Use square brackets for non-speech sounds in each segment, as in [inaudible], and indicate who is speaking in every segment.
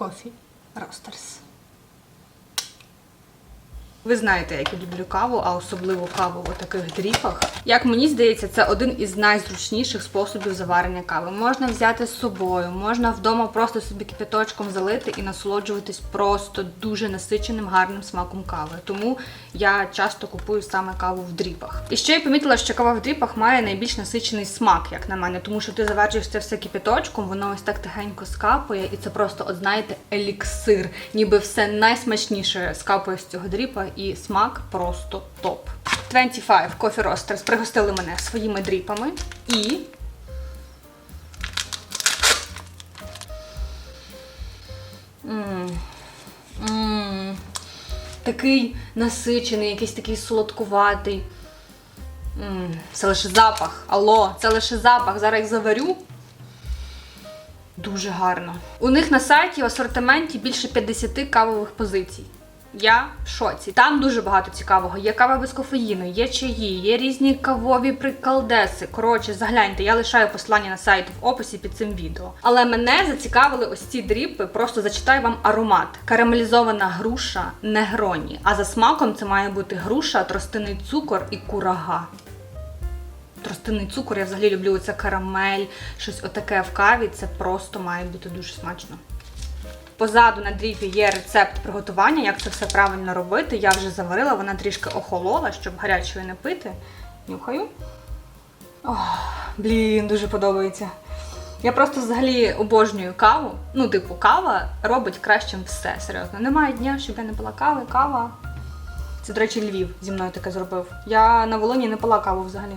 Speaker 1: 25 Coffee Roasters.
Speaker 2: Ви знаєте, як я люблю каву, а особливо каву в таких дріпах. Як мені здається, це один із найзручніших способів заварення кави. Можна взяти з собою, можна вдома просто собі кипяточком залити і насолоджуватись просто дуже насиченим гарним смаком кави. Тому я часто купую саме каву в дріпах. І ще я помітила, що кава в дріпах має найбільш насичений смак, як на мене, тому що ти заварюєш це все кипяточком, воно ось так тихенько скапує, і це просто, от знаєте, еліксир. Ніби все найсмачніше скапує з цього дріпа, і смак просто топ. 25 Coffee Roasters пригостили мене своїми дріпами і. М, м, Такий насичений, якийсь такий солодкуватий. М, Це лише запах. Алло, це лише запах. Зараз їх заварю. Дуже гарно. У них на сайті в асортименті більше 50 кавових позицій. Я в шоці. Там дуже багато цікавого. Є кава без кофеїну, є чаї, є різні кавові приколдеси. Коротше, загляньте, я лишаю посилання на сайт в описі під цим відео. Але мене зацікавили ось ці дріпи. Просто зачитаю вам аромат. Карамелізована груша негроні. А за смаком це має бути груша, тростяний цукор і курага. Тростинний цукор, я взагалі люблю оце карамель, щось отаке в каві. Це просто має бути дуже смачно. Позаду на дріпі є рецепт приготування, як це все правильно робити. Я вже заварила, вона трішки охолола, щоб гарячої не пити. Нюхаю. Ох, блін, дуже подобається. Я просто взагалі обожнюю каву. Ну, типу, кава робить кращим все. Серйозно. Немає дня, щоб я не пила кави. Кава. Це, до речі, Львів зі мною таке зробив. Я на Волині не пила каву взагалі.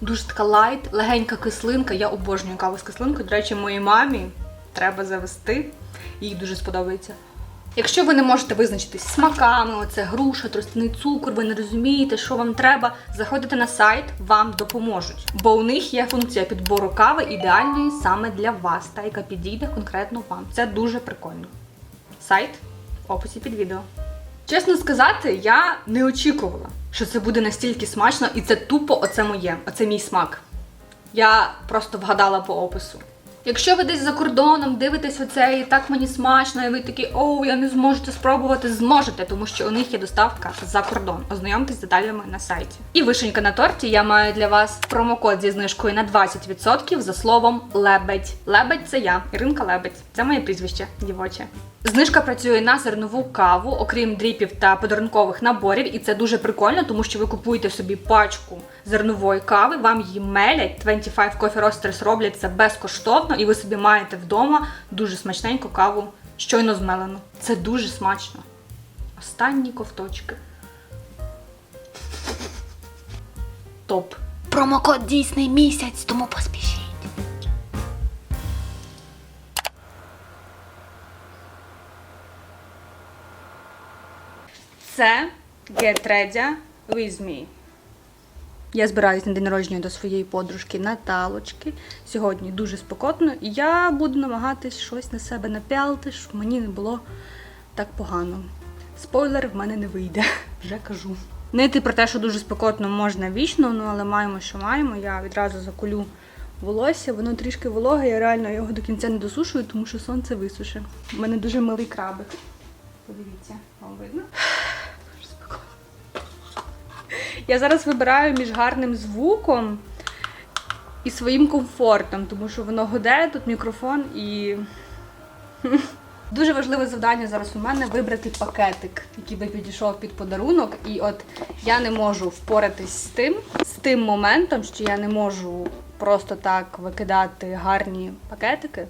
Speaker 2: Дуже така лайт, легенька кислинка. Я обожнюю каву з кислинкою. До речі, моїй мамі треба завести. Їй дуже сподобається. Якщо ви не можете визначитись смаками, оце груша, тростяний цукор, ви не розумієте, що вам треба, заходите на сайт, вам допоможуть. Бо у них є функція підбору кави ідеальної саме для вас, та яка підійде конкретно вам. Це дуже прикольно. Сайт в описі під відео. Чесно сказати, я не очікувала, що це буде настільки смачно, і це тупо оце моє, оце мій смак. Я просто вгадала по опису. Якщо ви десь за кордоном дивитесь оце і так мені смачно, і ви такі, оу, я не зможу це спробувати, зможете, тому що у них є доставка за кордон. Ознайомтесь з деталями на сайті. І вишенька на торті я маю для вас промокод зі знижкою на 20% за словом лебедь. Лебедь це я, Іринка Лебедь. Це моє прізвище, дівоче. Знижка працює на зернову каву, окрім дріпів та подарункових наборів, і це дуже прикольно, тому що ви купуєте собі пачку зернової кави, вам її мелять. 25 Coffee Roasters роблять це безкоштовно, і ви собі маєте вдома дуже смачненьку каву, щойно змелену. Це дуже смачно. Останні ковточки. Топ.
Speaker 1: Промокод дійсний місяць, тому поспішіть.
Speaker 2: Це Get Ready With Me. Я збираюсь на день народження до своєї подружки Наталочки. Сьогодні дуже спекотно, і я буду намагатись щось на себе напялити, щоб мені не було так погано. Спойлер, в мене не вийде, [laughs] вже кажу. Нити про те, що дуже спекотно можна вічно, ну але маємо, що маємо. Я відразу закулю волосся, воно трішки вологе, я реально його до кінця не досушую, тому що сонце висуше. У мене дуже милий крабик. Подивіться, вам видно? Я зараз вибираю між гарним звуком і своїм комфортом, тому що воно гуде, тут мікрофон і. [laughs] Дуже важливе завдання зараз у мене вибрати пакетик, який би підійшов під подарунок. І от я не можу впоратись з тим, з тим моментом, що я не можу просто так викидати гарні пакетики,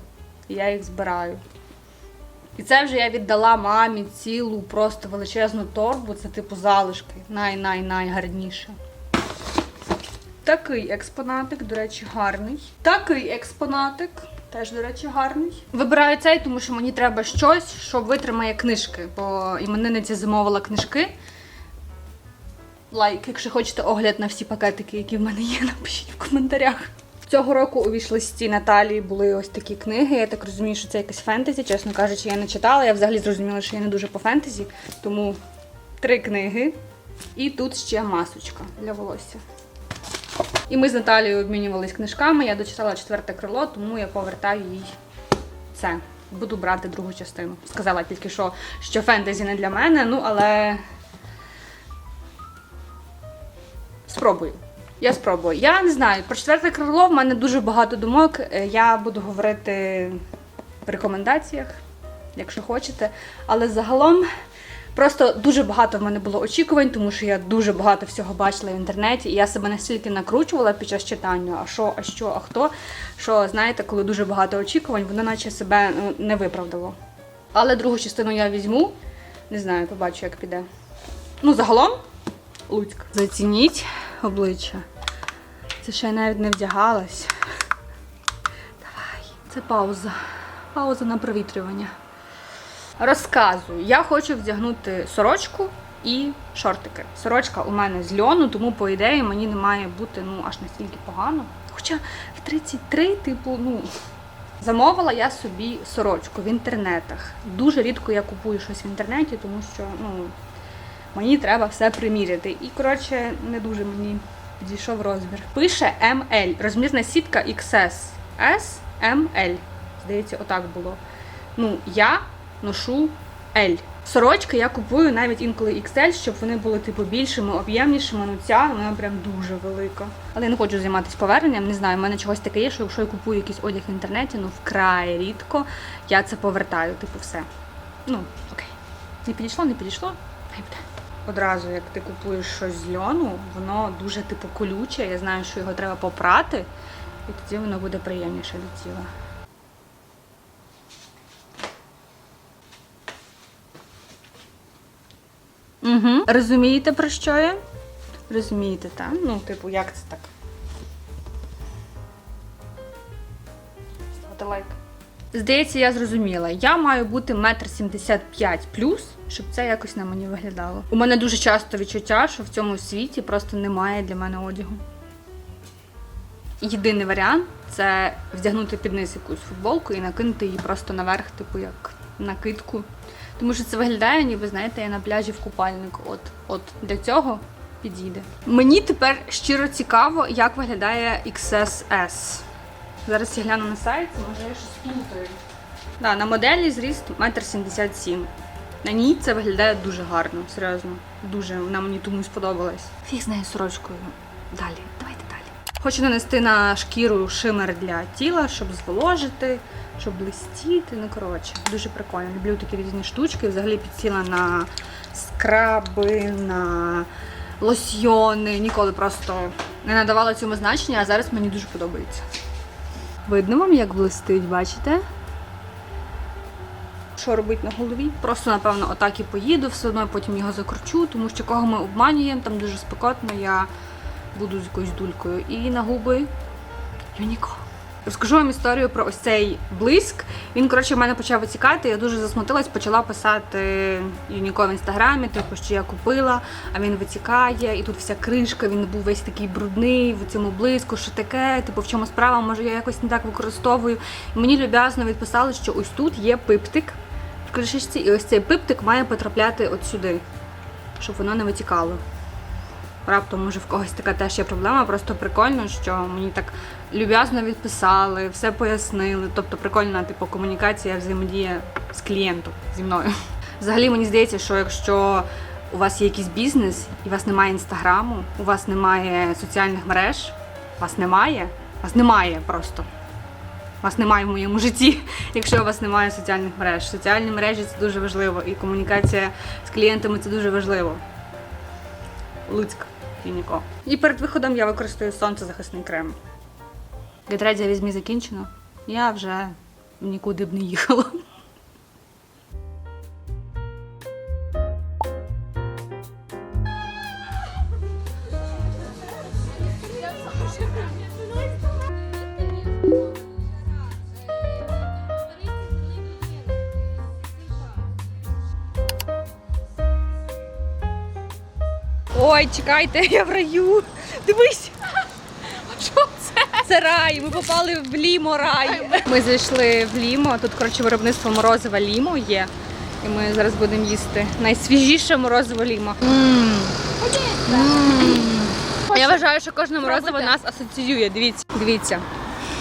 Speaker 2: і я їх збираю. І це вже я віддала мамі цілу просто величезну торбу, це типу залишки. Най-най-найгарніше. Такий експонатик, до речі, гарний. Такий експонатик, теж, до речі, гарний. Вибираю цей, тому що мені треба щось, що витримає книжки, бо іменинниця замовила книжки. Лайк, якщо хочете огляд на всі пакетики, які в мене є, [laughs] напишіть в коментарях. Цього року у вішлисті Наталії були ось такі книги. Я так розумію, що це якась фентезі. Чесно кажучи, я не читала. Я взагалі зрозуміла, що я не дуже по фентезі. Тому три книги. І тут ще масочка для волосся. І ми з Наталією обмінювались книжками. Я дочитала четверте крило, тому я повертаю їй це. Буду брати другу частину. Сказала тільки що, що фентезі не для мене, ну але спробую. Я спробую. Я не знаю, про четверте крило в мене дуже багато думок. Е, Я буду говорити в рекомендаціях, якщо хочете. Але загалом просто дуже багато в мене було очікувань, тому що я дуже багато всього бачила в інтернеті, і я себе настільки накручувала під час читання, а що, а що, а хто. Що знаєте, коли дуже багато очікувань, воно наче себе ну, не виправдало. Але другу частину я візьму. Не знаю, побачу, як піде. Ну, загалом, Луцьк. Зацініть обличчя. Це ще я навіть не вдягалась. Давай, це пауза. Пауза на провітрювання. Розказую, я хочу вдягнути сорочку і шортики. Сорочка у мене з льону, тому по ідеї мені не має бути ну аж настільки погано. Хоча в 33, типу, ну. Замовила я собі сорочку в інтернетах. Дуже рідко я купую щось в інтернеті, тому що ну, мені треба все приміряти. І, коротше, не дуже мені підійшов розмір. Пише ML. Розмірна сітка XS. S, ML. Здається, отак було. Ну, я ношу L. Сорочки я купую навіть інколи XL, щоб вони були типу більшими, об'ємнішими. Ну ця вона прям дуже велика. Але я не хочу займатися поверненням. Не знаю, в мене чогось таке є, що якщо я купую якийсь одяг в інтернеті, ну вкрай рідко я це повертаю. Типу, все. Ну, окей. Не підійшло, не підійшло. Хай буде. Одразу, як ти купуєш щось з льону, воно дуже типу колюче. Я знаю, що його треба попрати, і тоді воно буде приємніше до тіла. Угу. Розумієте, про що я? Розумієте, так? Ну, типу, як це так? Ставте лайк. Здається, я зрозуміла. Я маю бути метр сімдесят п'ять плюс, щоб це якось на мені виглядало. У мене дуже часто відчуття, що в цьому світі просто немає для мене одягу. Єдиний варіант це вдягнути під низ якусь футболку і накинути її просто наверх, типу як накидку. Тому що це виглядає, ніби знаєте, я на пляжі в купальнику. От, от для цього підійде. Мені тепер щиро цікаво, як виглядає XSS. Зараз я гляну на сайт, може я щось плутаю. Да, на моделі зріст 1,77 м. На ній це виглядає дуже гарно, серйозно. Дуже вона мені тому сподобалась. Фіг з нею сорочкою. Далі, давайте далі. Хочу нанести на шкіру шимер для тіла, щоб зволожити, щоб блистіти. Ну коротше, дуже прикольно. Люблю такі різні штучки. Взагалі підсіла на скраби, на лосьйони. Ніколи просто не надавала цьому значення, а зараз мені дуже подобається. Видно вам, як блистить, бачите? Що робити на голові? Просто, напевно, отак і поїду, все одно потім його закручу, тому що кого ми обманюємо, там дуже спекотно, я буду з якоюсь дулькою. І на губи Юніко. Розкажу вам історію про ось цей блиск. Він, коротше, в мене почав витікати. Я дуже засмутилась, почала писати Юніко в інстаграмі, типу, що я купила, а він витікає, і тут вся кришка, він був весь такий брудний в цьому блиску, що таке, типу, в чому справа, може я якось не так використовую. І мені люб'язно відписали, що ось тут є пиптик кришечці, і ось цей пиптик має потрапляти от сюди, щоб воно не витікало. Раптом, може, в когось така теж є проблема, просто прикольно, що мені так люб'язно відписали, все пояснили. Тобто прикольна типу, комунікація, взаємодія з клієнтом зі мною. Взагалі мені здається, що якщо у вас є якийсь бізнес, і у вас немає інстаграму, у вас немає соціальних мереж, вас немає, вас немає просто. Вас немає в моєму житті, [laughs] якщо у вас немає соціальних мереж. Соціальні мережі це дуже важливо, і комунікація з клієнтами це дуже важливо. Луцьк, Фініко. І перед виходом я використаю сонцезахисний крем. Гетрезія візьмі закінчено. Я вже нікуди б не їхала. Ой, чекайте, [laughs] я в раю. Дивись. Що це? Це рай. Ми попали в лімо рай. Ми зайшли в лімо. Тут, коротше, виробництво морозива лімо є. І ми зараз будемо їсти найсвіжіше морозиво лімо. Я вважаю, що кожне морозиво нас асоціює. Дивіться. Дивіться.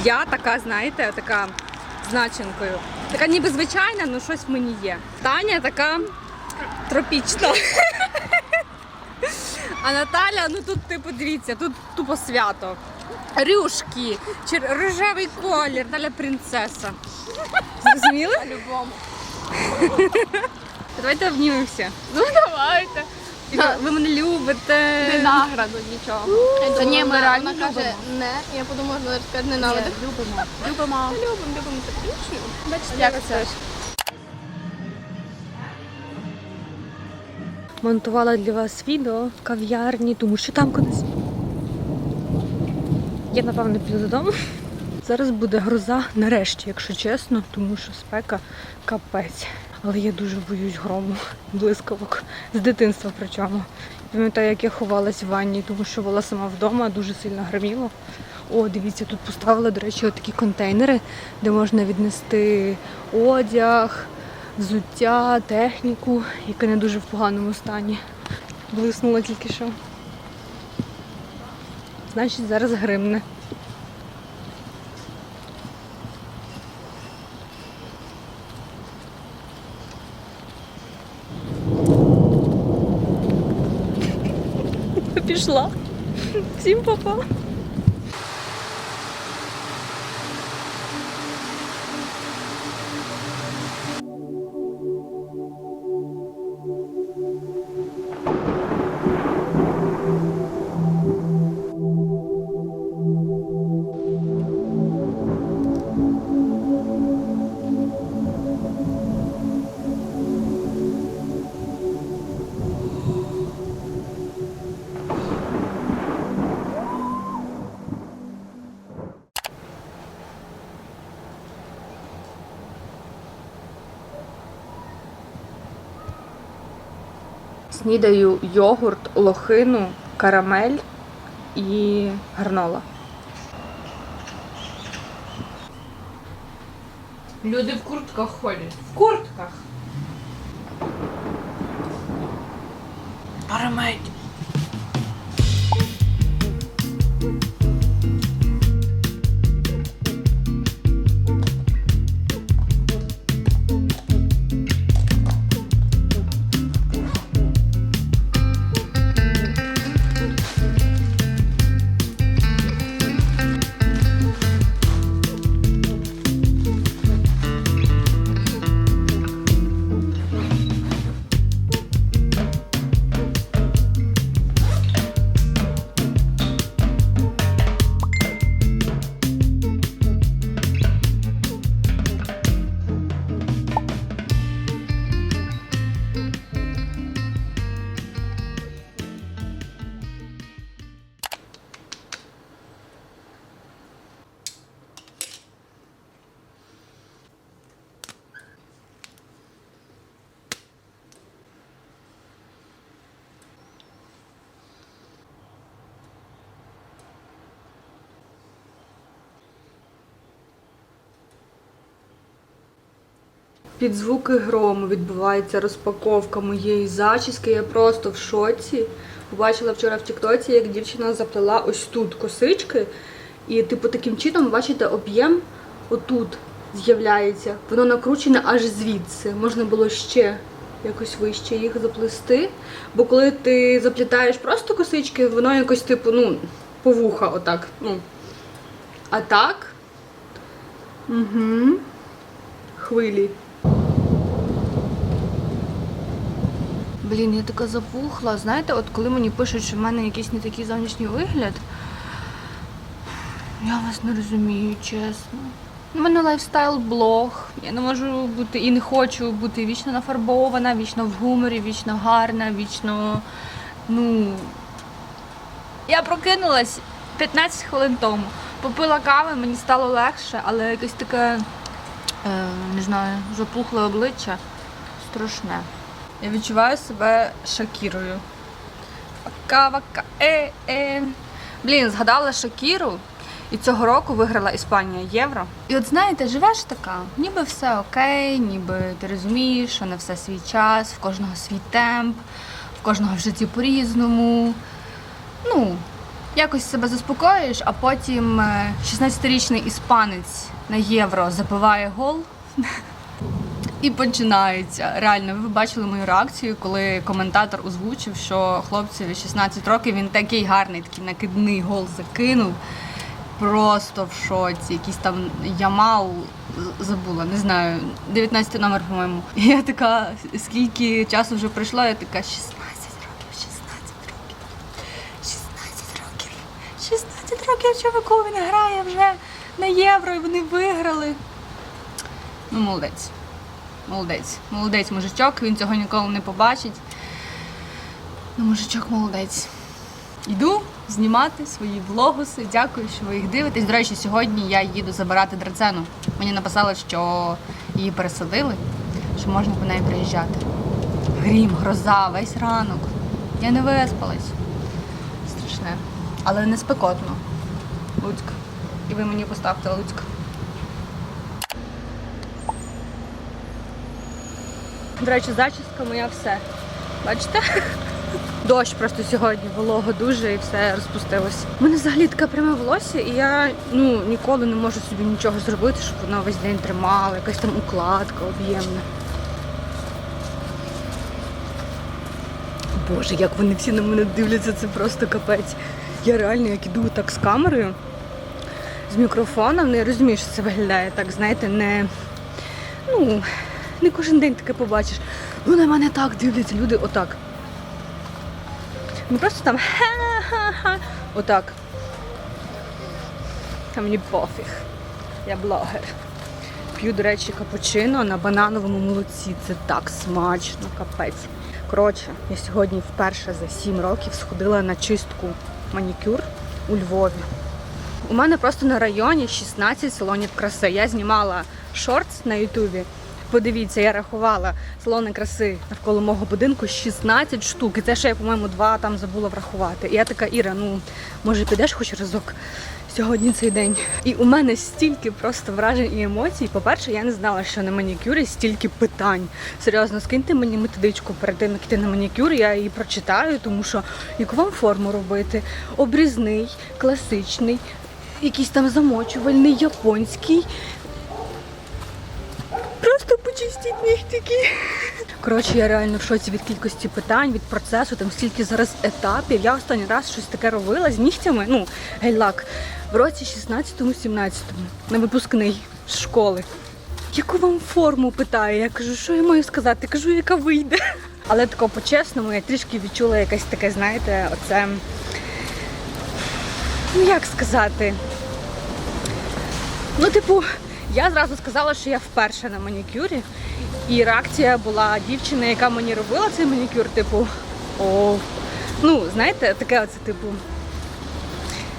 Speaker 2: Я така, знаєте, така з начинкою. Така ніби звичайна, але щось в мені є. Таня така тропічна. А Наталя, ну тут, типу, дивіться, тут тупо свято. Рюшки, чер- рожевий колір, Наталя принцеса. Зрозуміли?
Speaker 1: Любому.
Speaker 2: Давайте обнімемося.
Speaker 1: Ну давайте.
Speaker 2: Ви мене любите.
Speaker 1: Не награду нічого.
Speaker 2: Та ні, ми реально
Speaker 1: каже не. Я подумала, що сказати ненавидить.
Speaker 2: любимо.
Speaker 1: Любимо. Любимо, любимо. Бачите,
Speaker 2: Як це? Монтувала для вас відео в кав'ярні, тому що там кудись. Я напевно піду додому. Зараз буде гроза нарешті, якщо чесно, тому що спека капець. Але я дуже боюсь грому, блискавок з дитинства причому. Пам'ятаю, як я ховалась в ванні, тому що була сама вдома, дуже сильно гриміло. О, дивіться, тут поставили, до речі, такі контейнери, де можна віднести одяг, взуття, техніку, яка не дуже в поганому стані. Блиснула тільки що. Значить, зараз гримне. Пішла. Всім па-па. Снідаю йогурт, лохину, карамель і гранола.
Speaker 3: Люди в куртках ходять. В куртках. Парамедь.
Speaker 2: Під звуки грому відбувається розпаковка моєї зачіски. Я просто в шоці. Побачила вчора в Тіктоці, як дівчина заплела ось тут косички. І, типу, таким чином, бачите, об'єм отут з'являється. Воно накручене аж звідси. Можна було ще якось вище їх заплести. Бо коли ти заплітаєш просто косички, воно якось, типу, ну, по вуха, отак. Ну. А так. Угу. Хвилі. Блін, я така запухла. Знаєте, от коли мені пишуть, що в мене якийсь не такий зовнішній вигляд, я вас не розумію, чесно. У мене лайфстайл-блог. Я не можу бути і не хочу бути вічно нафарбована, вічно в гуморі, вічно гарна, вічно. Ну. Я прокинулась 15 хвилин тому. Попила кави, мені стало легше, але якесь таке, е, не знаю, запухле обличчя страшне. Я відчуваю себе Шакірою. Вака-вака, е, е. Блін, згадала Шакіру. І цього року виграла Іспанія євро. І от знаєте, живеш така, ніби все окей, ніби ти розумієш, що на все свій час, в кожного свій темп, в кожного в житті по-різному. Ну, якось себе заспокоїш, а потім е, 16-річний іспанець на євро забиває гол. І починається. Реально, ви бачили мою реакцію, коли коментатор озвучив, що хлопцеві 16 років він такий гарний, такий накидний гол закинув. Просто в шоці. Якийсь там Ямал забула, не знаю, 19 номер, по-моєму. І я така, скільки часу вже пройшло, я така 16 років, 16 років. 16 років. 16 років чуваку він грає вже на євро і вони виграли. Ну, молодець. Молодець. Молодець мужичок, він цього ніколи не побачить. Ну, мужичок молодець. Йду знімати свої влогуси. Дякую, що ви їх дивитесь. До речі, сьогодні я їду забирати драцену. Мені написали, що її пересадили, що можна по неї приїжджати. Грім, гроза, весь ранок. Я не виспалась. Страшне. Але не спекотно. Луцьк. І ви мені поставте Луцьк. До речі, зачіска моя все. Бачите? [laughs] Дощ просто сьогодні, волого дуже і все розпустилось. У мене взагалі таке пряме волосся, і я ну ніколи не можу собі нічого зробити, щоб воно весь день тримало, якась там укладка об'ємна. Боже, як вони всі на мене дивляться, це просто капець. Я реально як іду так з камерою, з мікрофоном, не розумію, що це виглядає так, знаєте, не. Ну, не кожен день таке побачиш. Ну, на мене так дивляться люди отак. Не просто там ха-ха-ха. Отак. Та мені пофіг. Я блогер. П'ю, до речі, капучино на банановому молоці. Це так смачно, капець. Коротше, я сьогодні вперше за 7 років сходила на чистку манікюр у Львові. У мене просто на районі 16 салонів краси. Я знімала шортс на Ютубі. Подивіться, я рахувала салони краси навколо мого будинку 16 штук. І це ще я, по-моєму, два там забула врахувати. І я така, Іра, ну може підеш хоч разок сьогодні цей день. І у мене стільки просто вражень і емоцій. По-перше, я не знала, що на манікюрі стільки питань. Серйозно, скиньте мені методичку перед тим, як йти на манікюр, я її прочитаю, тому що яку вам форму робити? Обрізний, класичний, якийсь там замочувальний, японський. Почистіть нігтики. Коротше, я реально в шоці від кількості питань, від процесу, там стільки зараз етапів. Я останній раз щось таке робила з нігтями, ну, гель-лак, в році 16-17, на випускний з школи. Яку вам форму питає? Я кажу, що я маю сказати? Кажу, яка вийде. Але тако по-чесному я трішки відчула якесь таке, знаєте, оце. Ну як сказати? Ну, типу, я зразу сказала, що я вперше на манікюрі. І реакція була дівчини, яка мені робила цей манікюр, типу, о. Ну, знаєте, таке оце, типу,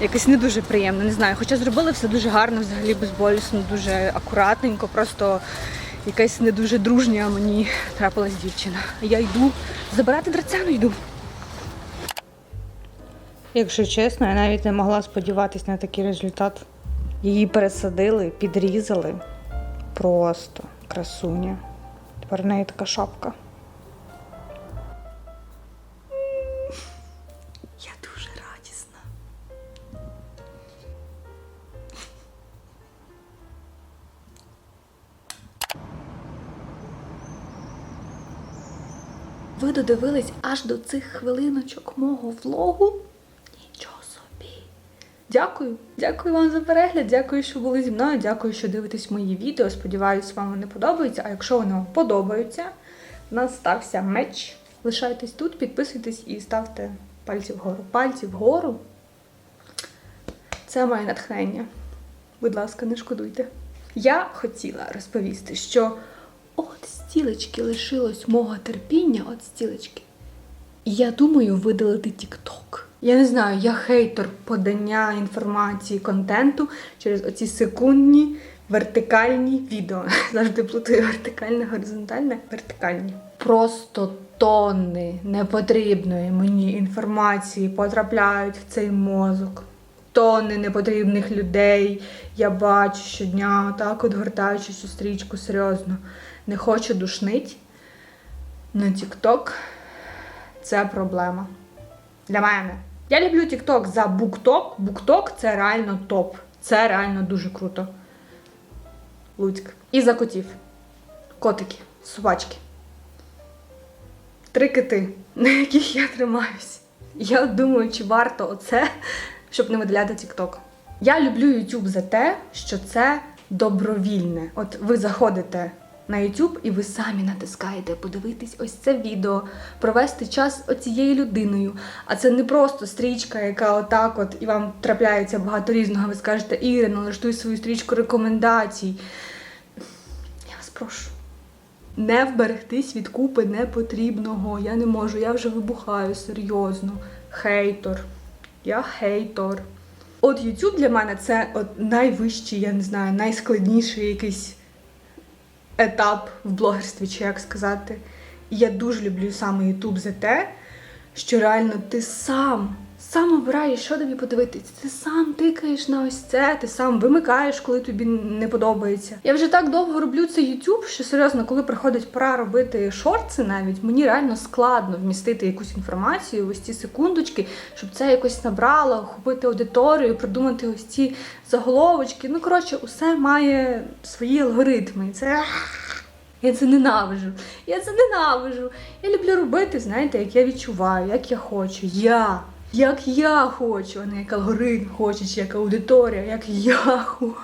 Speaker 2: якось не дуже приємно, не знаю. Хоча зробили все дуже гарно, взагалі безболісно, дуже акуратненько, просто якась не дуже дружня мені трапилась дівчина. Я йду забирати драцяну йду. Якщо чесно, я навіть не могла сподіватися на такий результат. Її пересадили, підрізали. Просто красуня. Тепер в неї така шапка. Я дуже радісна. Ви додивились аж до цих хвилиночок мого влогу? Дякую, дякую вам за перегляд. Дякую, що були зі мною. Дякую, що дивитесь мої відео. Сподіваюсь, вам вони подобаються. А якщо вони вам подобаються, в меч. Лишайтесь тут, підписуйтесь і ставте пальці вгору. Пальці вгору. Це моє натхнення. Будь ласка, не шкодуйте. Я хотіла розповісти, що от стілечки лишилось мого терпіння, от стілечки. І я думаю видалити TikTok. Я не знаю, я хейтер подання інформації, контенту через оці секундні вертикальні відео. [laughs] Завжди плутаю вертикальне, горизонтальне, вертикальні. Просто тонни непотрібної мені інформації потрапляють в цей мозок. Тонни непотрібних людей я бачу щодня, так от гортаючи цю стрічку серйозно. Не хочу душнить. На TikTok це проблема. Для мене. Я люблю TikTok за BookTok. BookTok – це реально топ. Це реально дуже круто. Луцьк. І за котів. Котики, собачки. Три кити, [laughs] на яких я тримаюсь. Я думаю, чи варто оце, щоб не видаляти TikTok. Я люблю YouTube за те, що це добровільне. От ви заходите на YouTube і ви самі натискаєте подивитись ось це відео, провести час оцією людиною. А це не просто стрічка, яка отак от і вам трапляється багато різного. Ви скажете, Іра, налаштуй свою стрічку рекомендацій. Я вас прошу. Не вберегтись від купи непотрібного. Я не можу, я вже вибухаю серйозно. Хейтор. Я хейтор. От YouTube для мене це от найвищий, я не знаю, найскладніший якийсь етап в блогерстві, чи як сказати. І я дуже люблю саме YouTube за те, що реально ти сам, сам обираєш, що тобі подивитись. Ти сам тикаєш на ось це, ти сам вимикаєш, коли тобі не подобається. Я вже так довго роблю цей YouTube, що серйозно, коли приходить пора робити шорти навіть, мені реально складно вмістити якусь інформацію в ось ці секундочки, щоб це якось набрало, охопити аудиторію, придумати ось ці заголовочки. Ну, коротше, усе має свої алгоритми. Це. [laughs] Я це ненавижу. Я це ненавижу. Я люблю робити, знаєте, як я відчуваю, як я хочу. Я. Як я хочу, а не як алгоритм хоче, чи як аудиторія, як я хочу.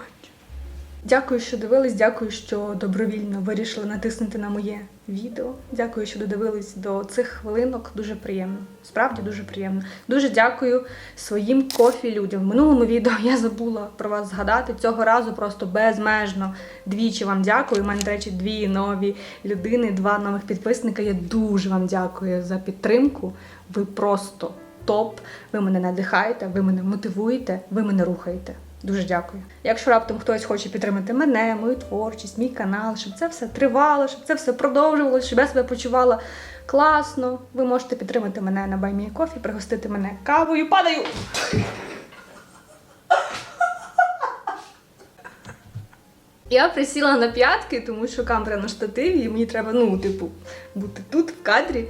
Speaker 2: Дякую, що дивились, дякую, що добровільно вирішили натиснути на моє відео. Дякую, що додивились до цих хвилинок. Дуже приємно. Справді дуже приємно. Дуже дякую своїм кофі людям. В минулому відео я забула про вас згадати. Цього разу просто безмежно двічі вам дякую. У мене, до речі, дві нові людини, два нових підписника. Я дуже вам дякую за підтримку. Ви просто топ. Ви мене надихаєте, ви мене мотивуєте, ви мене рухаєте. Дуже дякую. Якщо раптом хтось хоче підтримати мене, мою творчість, мій канал, щоб це все тривало, щоб це все продовжувалося, щоб я себе почувала класно, ви можете підтримати мене на Кофі, пригостити мене кавою. Падаю! Я присіла на п'ятки, тому що камера на штативі, і мені треба, ну, типу, бути тут в кадрі.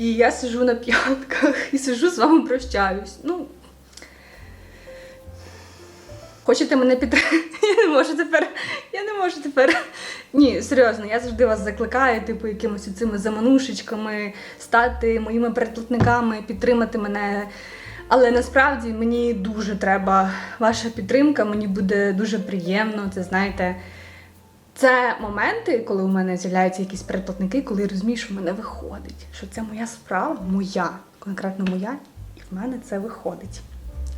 Speaker 2: І я сижу на п'ятках і сижу з вами прощаюсь. Ну, Хочете мене підтримати? [laughs] Я не можу тепер. Я не можу тепер. Ні, серйозно, я завжди вас закликаю, типу, якимось цими заманушечками, стати моїми переплатниками, підтримати мене. Але насправді мені дуже треба ваша підтримка, мені буде дуже приємно. Це знаєте. Це моменти, коли у мене з'являються якісь переплатники, коли я розумію, що в мене виходить, що це моя справа, моя, конкретно моя, і в мене це виходить.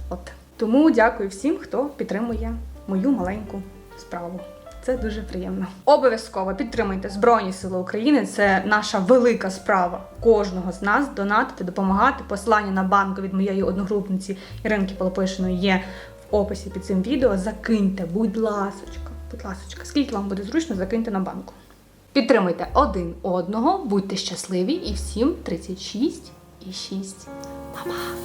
Speaker 2: От. Тому дякую всім, хто підтримує мою маленьку справу. Це дуже приємно. Обов'язково підтримуйте Збройні Сили України. Це наша велика справа кожного з нас донатити, допомагати. Посилання на банку від моєї одногрупниці Іринки Полопишиної є в описі під цим відео. Закиньте, будь ласочка, будь ласочка, скільки вам буде зручно, закиньте на банку. Підтримуйте один одного, будьте щасливі і всім 36 і 6. Па-па!